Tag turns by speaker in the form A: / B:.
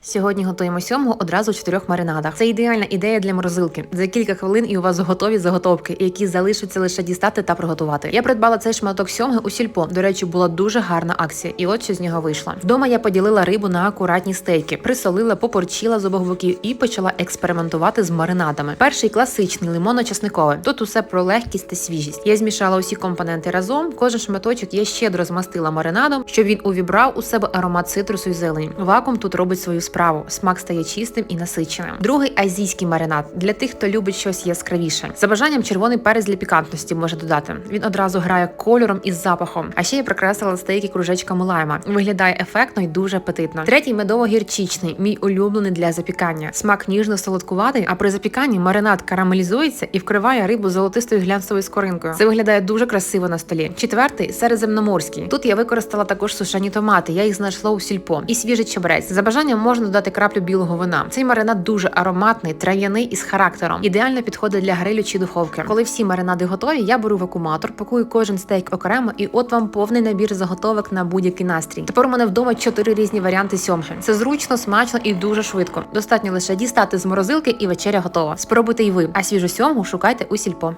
A: Сьогодні готуємо сьомгу одразу в чотирьох маринадах. Це ідеальна ідея для морозилки. За кілька хвилин і у вас готові заготовки, які залишаться лише дістати та приготувати. Я придбала цей шматок сьомги у сільпо. До речі, була дуже гарна акція, і от що з нього вийшло. Вдома я поділила рибу на акуратні стейки, присолила, попорчила з обох боків і почала експериментувати з маринадами. Перший класичний лимонно-часниковий. Тут усе про легкість та свіжість. Я змішала усі компоненти разом. Кожен шматочок я щедро змастила маринадом, щоб він увібрав у себе аромат цитрусу і зелені. Вакуум тут робить свою справу. Смак стає чистим і насиченим. Другий азійський маринад для тих, хто любить щось яскравіше. За бажанням червоний перець для пікантності може додати. Він одразу грає кольором і запахом. А ще я прикрасила стейки кружечками лайма. Виглядає ефектно і дуже апетитно. Третій медово-гірчичний, мій улюблений для запікання. Смак ніжно-солодкуватий, а при запіканні маринад карамелізується і вкриває рибу золотистою глянцевою скоринкою. Це виглядає дуже красиво на столі. Четвертий середземноморський. Тут я використала також сушені томати. Я їх знайшла у сільпо і свіжий чебрець. За бажанням можна додати краплю білого вина. Цей маринад дуже ароматний, трав'яний і з характером. Ідеально підходить для грилю чи духовки. Коли всі маринади готові, я беру вакууматор, пакую кожен стейк окремо, і от вам повний набір заготовок на будь-який настрій. Тепер у мене вдома чотири різні варіанти сьомги. Це зручно, смачно і дуже швидко. Достатньо лише дістати з морозилки, і вечеря готова. Спробуйте й ви. А свіжу сьомгу шукайте у сільпо.